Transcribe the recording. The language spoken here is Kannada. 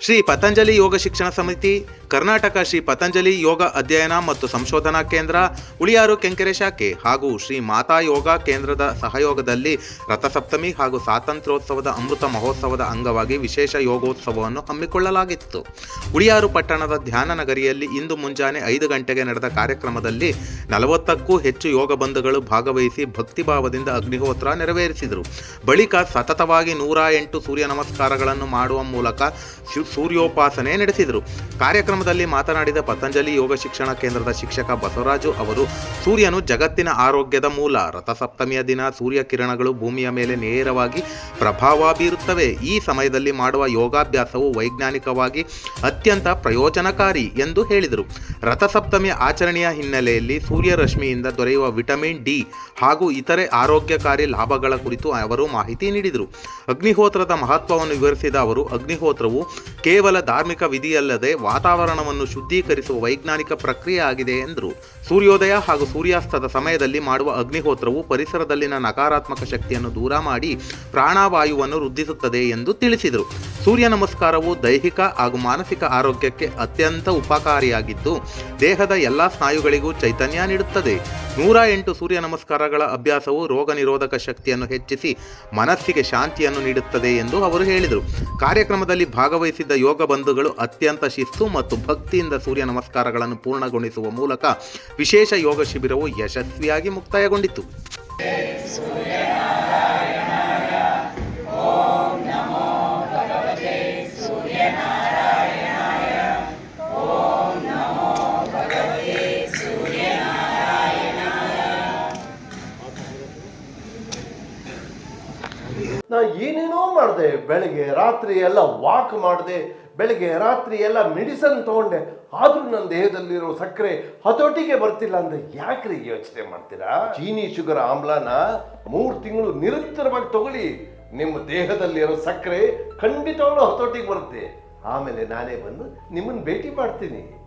ಶ್ರೀ ಪತಂಜಲಿ ಯೋಗ ಶಿಕ್ಷಣ ಸಮಿತಿ ಕರ್ನಾಟಕ ಶ್ರೀ ಪತಂಜಲಿ ಯೋಗ ಅಧ್ಯಯನ ಮತ್ತು ಸಂಶೋಧನಾ ಕೇಂದ್ರ, ಉಳಿಯಾರು ಕೆಂಕೆರೆ ಶಾಖೆ ಹಾಗೂ ಶ್ರೀ ಮಾತಾ ಯೋಗ ಕೇಂದ್ರದ ಸಹಯೋಗದಲ್ಲಿ ರಥಸಪ್ತಮಿ ಹಾಗೂ ಸ್ವಾತಂತ್ರ್ಯೋತ್ಸವದ ಅಮೃತ ಮಹೋತ್ಸವದ ಅಂಗವಾಗಿ ವಿಶೇಷ ಯೋಗೋತ್ಸವವನ್ನು ಹಮ್ಮಿಕೊಳ್ಳಲಾಗಿತ್ತು. ಉಳಿಯಾರು ಪಟ್ಟಣದ ಧ್ಯಾನ ನಗರಿಯಲ್ಲಿ ಇಂದು ಮುಂಜಾನೆ ಐದು ಗಂಟೆಗೆ ನಡೆದ ಕಾರ್ಯಕ್ರಮದಲ್ಲಿ ನಲವತ್ತಕ್ಕೂ ಹೆಚ್ಚು ಯೋಗ ಬಂಧುಗಳು ಭಾಗವಹಿಸಿ ಭಕ್ತಿಭಾವದಿಂದ ಅಗ್ನಿಹೋತ್ರ ನೆರವೇರಿಸಿದರು. ಬಳಿಕ ಸತತವಾಗಿ ನೂರ ಎಂಟು ಸೂರ್ಯ ನಮಸ್ಕಾರಗಳನ್ನು ಮಾಡುವ ಮೂಲಕ ಸೂರ್ಯೋಪಾಸನೆ ನಡೆಸಿದರು. ಕಾರ್ಯಕ್ರಮದಲ್ಲಿ ಮಾತನಾಡಿದ ಪತಂಜಲಿ ಯೋಗ ಶಿಕ್ಷಣ ಕೇಂದ್ರದ ಶಿಕ್ಷಕ ಬಸವರಾಜು ಅವರು, ಸೂರ್ಯನು ಜಗತ್ತಿನ ಆರೋಗ್ಯದ ಮೂಲ, ರಥಸಪ್ತಮಿಯ ದಿನ, ಸೂರ್ಯ ಕಿರಣಗಳು ಭೂಮಿಯ ಮೇಲೆ ನೇರವಾಗಿ ಪ್ರಭಾವ ಬೀರುತ್ತವೆ. ಈ ಸಮಯದಲ್ಲಿ ಮಾಡುವ ಯೋಗಾಭ್ಯಾಸವು ವೈಜ್ಞಾನಿಕವಾಗಿ ಅತ್ಯಂತ ಪ್ರಯೋಜನಕಾರಿ ಎಂದು ಹೇಳಿದರು. ರಥಸಪ್ತಮಿ ಆಚರಣೆಯ ಹಿನ್ನೆಲೆಯಲ್ಲಿ ಸೂರ್ಯರಶ್ಮಿಯಿಂದ ದೊರೆಯುವ ವಿಟಮಿನ್ ಡಿ ಹಾಗೂ ಇತರೆ ಆರೋಗ್ಯಕಾರಿ ಲಾಭಗಳ ಕುರಿತು ಅವರು ಮಾಹಿತಿ ನೀಡಿದರು. ಅಗ್ನಿಹೋತ್ರದ ಮಹತ್ವವನ್ನು ವಿವರಿಸಿದ ಅವರು, ಅಗ್ನಿಹೋತ್ರವು ಕೇವಲ ಧಾರ್ಮಿಕ ವಿಧಿಯಲ್ಲದೆ ವಾತಾವರಣವನ್ನು ಶುದ್ಧೀಕರಿಸುವ ವೈಜ್ಞಾನಿಕ ಪ್ರಕ್ರಿಯೆ ಆಗಿದೆ ಎಂದರು. ಸೂರ್ಯೋದಯ ಹಾಗೂ ಸೂರ್ಯಾಸ್ತದ ಸಮಯದಲ್ಲಿ ಮಾಡುವ ಅಗ್ನಿಹೋತ್ರವು ಪರಿಸರದಲ್ಲಿನ ನಕಾರಾತ್ಮಕ ಶಕ್ತಿಯನ್ನು ದೂರ ಮಾಡಿ ಪ್ರಾಣವಾಯುವನ್ನು ವೃದ್ಧಿಸುತ್ತದೆ ಎಂದು ತಿಳಿಸಿದರು. ಸೂರ್ಯ ನಮಸ್ಕಾರವು ದೈಹಿಕ ಹಾಗೂ ಮಾನಸಿಕ ಆರೋಗ್ಯಕ್ಕೆ ಅತ್ಯಂತ ಉಪಕಾರಿಯಾಗಿದ್ದು, ದೇಹದ ಎಲ್ಲ ಸ್ನಾಯುಗಳಿಗೂ ಚೈತನ್ಯ ನೀಡುತ್ತದೆ. ನೂರ ಎಂಟು ಸೂರ್ಯ ನಮಸ್ಕಾರಗಳ ಅಭ್ಯಾಸವು ರೋಗ ನಿರೋಧಕ ಶಕ್ತಿಯನ್ನು ಹೆಚ್ಚಿಸಿ ಮನಸ್ಸಿಗೆ ಶಾಂತಿಯನ್ನು ನೀಡುತ್ತದೆ ಎಂದು ಅವರು ಹೇಳಿದರು. ಕಾರ್ಯಕ್ರಮದಲ್ಲಿ ಭಾಗವಹಿಸಿದ್ದ ಯೋಗ ಬಂಧುಗಳು ಅತ್ಯಂತ ಶಿಸ್ತು ಮತ್ತು ಭಕ್ತಿಯಿಂದ ಸೂರ್ಯ ನಮಸ್ಕಾರಗಳನ್ನು ಪೂರ್ಣಗೊಳಿಸುವ ಮೂಲಕ ವಿಶೇಷ ಯೋಗ ಶಿಬಿರವು ಯಶಸ್ವಿಯಾಗಿ ಮುಕ್ತಾಯಗೊಂಡಿತು. ನಾ ಏನೇನೋ ಮಾಡಿದೆ, ಬೆಳಗ್ಗೆ ರಾತ್ರಿ ಎಲ್ಲ ವಾಕ್ ಮಾಡಿದೆ, ಬೆಳಗ್ಗೆ ರಾತ್ರಿ ಎಲ್ಲ ಮೆಡಿಸನ್ ತಗೊಂಡೆ, ಆದ್ರೂ ನನ್ನ ದೇಹದಲ್ಲಿರೋ ಸಕ್ಕರೆ ಹತೋಟಿಗೆ ಬರ್ತಿಲ್ಲ ಅಂದ್ರೆ ಯಾಕ್ರಿ ಯೋಚನೆ ಮಾಡ್ತೀರಾ? ಚೀನಿ ಶುಗರ್ ಆಮ್ಲಾನ ಮೂರು ತಿಂಗಳು ನಿರಂತರವಾಗಿ ತಗೊಳ್ಳಿ. ನಿಮ್ಮ ದೇಹದಲ್ಲಿರೋ ಸಕ್ಕರೆ ಖಂಡಿತವಾಗ್ಲೂ ಹತೋಟಿಗೆ ಬರುತ್ತೆ. ಆಮೇಲೆ ನಾನೇ ಬಂದು ನಿಮ್ಮನ್ನು ಭೇಟಿ ಮಾಡ್ತೀನಿ.